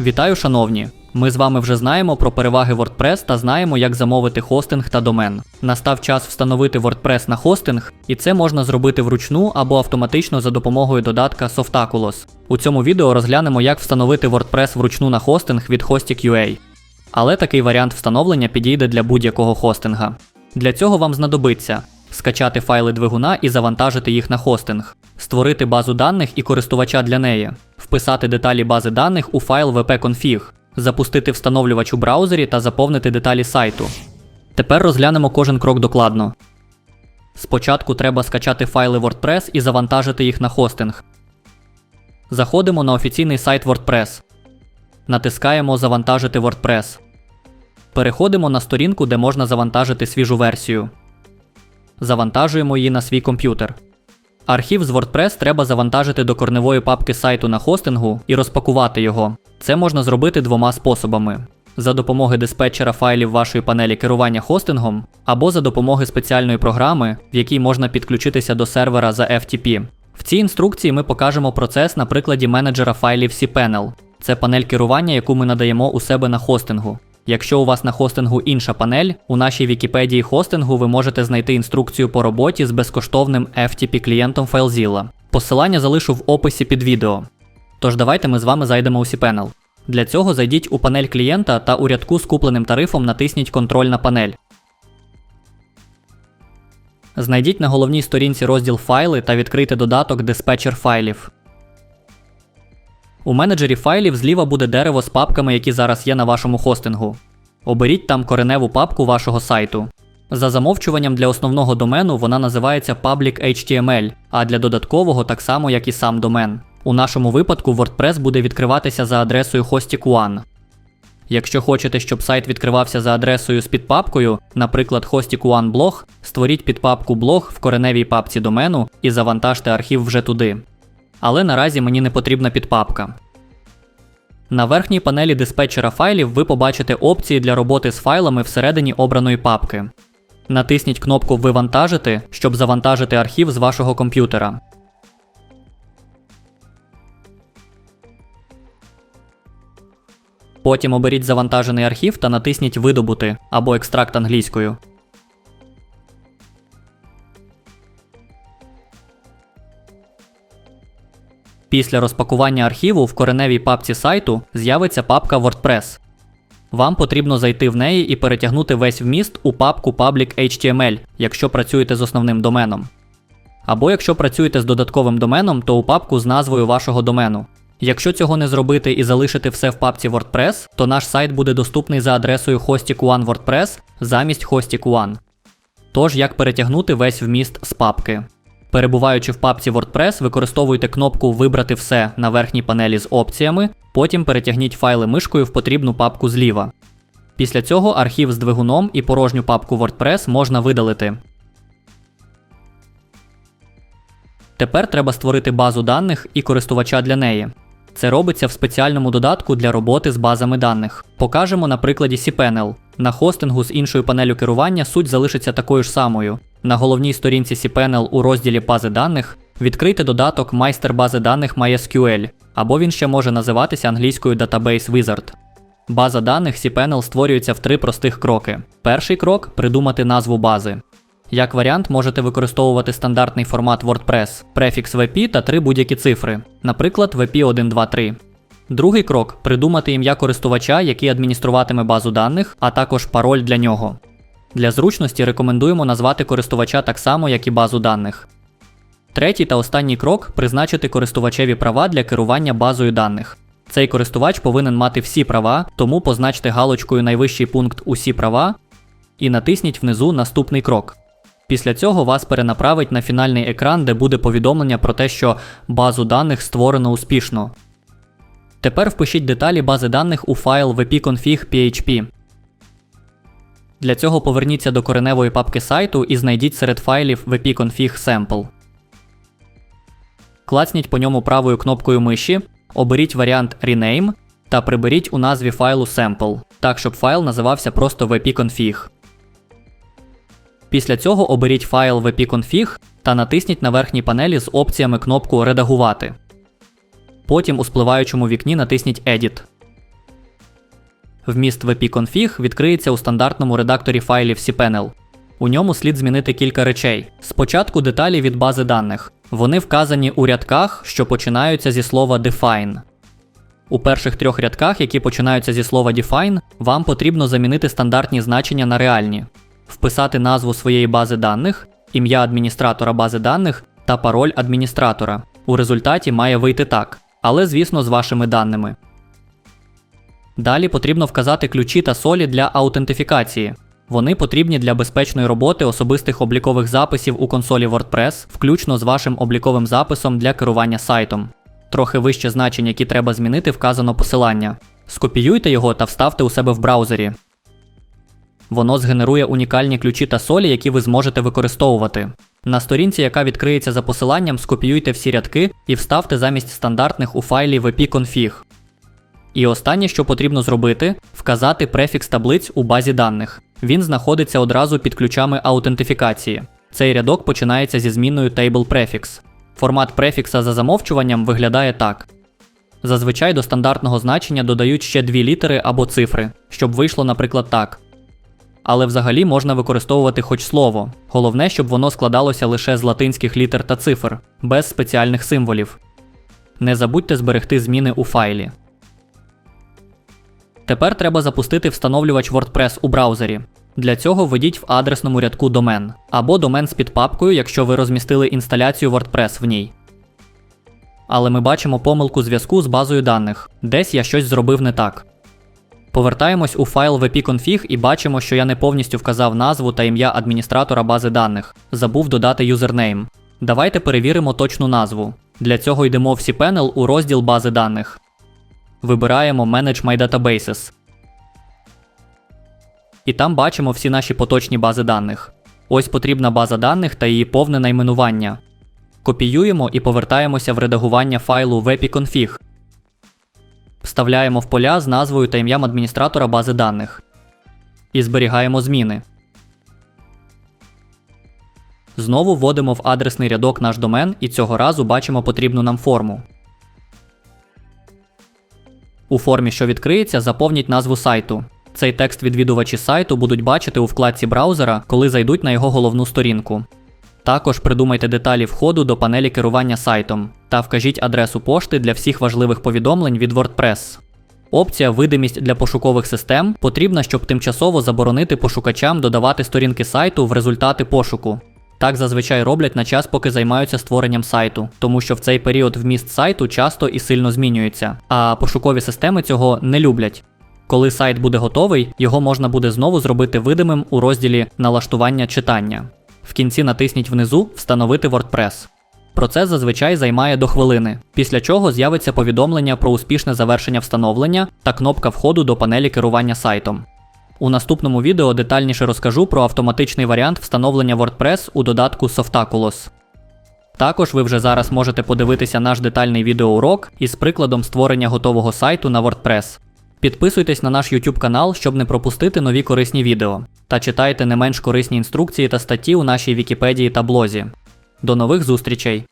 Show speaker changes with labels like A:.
A: Вітаю, шановні! Ми з вами вже знаємо про переваги WordPress та знаємо, як замовити хостинг та домен. Настав час встановити WordPress на хостинг, і це можна зробити вручну або автоматично за допомогою додатка Softaculos. У цьому відео розглянемо, як встановити WordPress вручну на хостинг від Hostik.ua. Але такий варіант встановлення підійде для будь-якого хостинга. Для цього вам знадобиться скачати файли двигуна і завантажити їх на хостинг, створити базу даних і користувача для неї, вписати деталі бази даних у файл wp-config, запустити встановлювач у браузері та заповнити деталі сайту. Тепер розглянемо кожен крок докладно. Спочатку треба скачати файли WordPress і завантажити їх на хостинг. Заходимо на офіційний сайт WordPress. Натискаємо Завантажити WordPress. Переходимо на сторінку, де можна завантажити свіжу версію. Завантажуємо її на свій комп'ютер. Архів з WordPress треба завантажити до корневої папки сайту на хостингу і розпакувати його. Це можна зробити двома способами: за допомогою диспетчера файлів вашої панелі керування хостингом, або за допомогою спеціальної програми, в якій можна підключитися до сервера за FTP. В цій інструкції ми покажемо процес на прикладі менеджера файлів cPanel. Це панель керування, яку ми надаємо у себе на хостингу. Якщо у вас на хостингу інша панель, у нашій Вікіпедії хостингу ви можете знайти інструкцію по роботі з безкоштовним FTP клієнтом FileZilla. Посилання залишу в описі під відео. Тож давайте ми з вами зайдемо у cPanel. Для цього зайдіть у панель клієнта та у рядку з купленим тарифом натисніть Контрольна панель. Знайдіть на головній сторінці розділ Файли та відкрийте додаток Диспетчер файлів. У менеджері файлів зліва буде дерево з папками, які зараз є на вашому хостингу. Оберіть там кореневу папку вашого сайту. За замовчуванням для основного домену вона називається Public HTML, а для додаткового так само, як і сам домен. У нашому випадку WordPress буде відкриватися за адресою Hostik One. Якщо хочете, щоб сайт відкривався за адресою з підпапкою, наприклад, Hostik One Blog, створіть підпапку блог в кореневій папці домену і завантажте архів вже туди. Але наразі мені не потрібна підпапка. На верхній панелі диспетчера файлів ви побачите опції для роботи з файлами всередині обраної папки. Натисніть кнопку Вивантажити, щоб завантажити архів з вашого комп'ютера. Потім оберіть завантажений архів та натисніть Видобути або екстракт англійською. Після розпакування архіву в кореневій папці сайту з'явиться папка WordPress. Вам потрібно зайти в неї і перетягнути весь вміст у папку Public HTML, якщо працюєте з основним доменом. Або якщо працюєте з додатковим доменом, то у папку з назвою вашого домену. Якщо цього не зробити і залишити все в папці WordPress, то наш сайт буде доступний за адресою Hostik One WordPress замість Hostik One. Тож, як перетягнути весь вміст з папки. Перебуваючи в папці WordPress, використовуйте кнопку Вибрати все на верхній панелі з опціями, потім перетягніть файли мишкою в потрібну папку зліва. Після цього архів з двигуном і порожню папку WordPress можна видалити. Тепер треба створити базу даних і користувача для неї. Це робиться в спеціальному додатку для роботи з базами даних. Покажемо на прикладі cPanel. На хостингу з іншою панелю керування суть залишиться такою ж самою. На головній сторінці cPanel у розділі бази даних відкрийте додаток майстер бази даних MySQL, або він ще може називатися англійською Database Wizard. База даних cPanel створюється в три простих кроки. Перший крок придумати назву бази. Як варіант, можете використовувати стандартний формат WordPress, префікс WP та три будь-які цифри, наприклад, WP123. Другий крок придумати ім'я користувача, який адмініструватиме базу даних, а також пароль для нього. Для зручності рекомендуємо назвати користувача так само, як і базу даних. Третій та останній крок призначити користувачеві права для керування базою даних. Цей користувач повинен мати всі права, тому позначте галочкою найвищий пункт Усі права і натисніть внизу Наступний крок. Після цього вас перенаправить на фінальний екран, де буде повідомлення про те, що базу даних створено успішно. Тепер впишіть деталі бази даних у файл wp-config.php. Для цього поверніться до кореневої папки сайту і знайдіть серед файлів wp-config sample. Клацніть по ньому правою кнопкою миші, оберіть варіант Rename та приберіть у назві файлу sample, так щоб файл називався просто wp-config. Після цього оберіть файл wp-config та натисніть на верхній панелі з опціями кнопку Редагувати. Потім у спливаючому вікні натисніть Edit. Вміст wp-config відкриється у стандартному редакторі файлів cpanel. У ньому слід змінити кілька речей. Спочатку деталі від бази даних. Вони вказані у рядках, що починаються зі слова define. У перших трьох рядках, які починаються зі слова define, вам потрібно замінити стандартні значення на реальні, вписати назву своєї бази даних, ім'я адміністратора бази даних та пароль адміністратора. У результаті має вийти так, але звісно з вашими даними. Далі потрібно вказати ключі та солі для аутентифікації. Вони потрібні для безпечної роботи особистих облікових записів у консолі WordPress, включно з вашим обліковим записом для керування сайтом. Трохи вище значень, які треба змінити, вказано посилання. Скопіюйте його та вставте у себе в браузері. Воно згенерує унікальні ключі та солі, які ви зможете використовувати. На сторінці, яка відкриється за посиланням, скопіюйте всі рядки і вставте замість стандартних у файлі wp-config. І останнє, що потрібно зробити, вказати префікс таблиць у базі даних. Він знаходиться одразу під ключами аутентифікації. Цей рядок починається зі зміною table prefix. Формат префікса за замовчуванням виглядає так. Зазвичай до стандартного значення додають ще дві літери або цифри, щоб вийшло, наприклад, так. Але взагалі можна використовувати хоч слово. Головне, щоб воно складалося лише з латинських літер та цифр, без спеціальних символів. Не забудьте зберегти зміни у файлі. Тепер треба запустити встановлювач WordPress у браузері. Для цього введіть в адресному рядку домен або домен з підпапкою, якщо ви розмістили інсталяцію WordPress в ній. Але ми бачимо помилку зв'язку з базою даних. Десь я щось зробив не так. Повертаємось у файл wp-config і бачимо, що я не повністю вказав назву та ім'я адміністратора бази даних, забув додати юзернейм. Давайте перевіримо точну назву. Для цього йдемо в cPanel у розділ бази даних. Вибираємо Manage My Databases. І там бачимо всі наші поточні бази даних. Ось потрібна база даних та її повне найменування. Копіюємо і повертаємося в редагування файлу wp-config. Вставляємо в поля з назвою та ім'ям адміністратора бази даних. І зберігаємо зміни. Знову вводимо в адресний рядок наш домен і цього разу бачимо потрібну нам форму. У формі, що відкриється, заповніть назву сайту. Цей текст відвідувачі сайту будуть бачити у вкладці браузера, коли зайдуть на його головну сторінку. Також придумайте деталі входу до панелі керування сайтом та вкажіть адресу пошти для всіх важливих повідомлень від WordPress. Опція Видимість для пошукових систем потрібна, щоб тимчасово заборонити пошукачам додавати сторінки сайту в результати пошуку. Так зазвичай роблять на час, поки займаються створенням сайту, тому що в цей період вміст сайту часто і сильно змінюється, а пошукові системи цього не люблять. Коли сайт буде готовий, його можна буде знову зробити видимим у розділі Налаштування читання. В кінці натисніть внизу Встановити WordPress. Процес зазвичай займає до хвилини, після чого з'явиться повідомлення про успішне завершення встановлення та кнопка входу до панелі керування сайтом. У наступному відео детальніше розкажу про автоматичний варіант встановлення WordPress у додатку Softaculos. Також ви вже зараз можете подивитися наш детальний відеоурок із прикладом створення готового сайту на WordPress. Підписуйтесь на наш YouTube канал, щоб не пропустити нові корисні відео, та читайте не менш корисні інструкції та статті у нашій Вікіпедії та блозі. До нових зустрічей!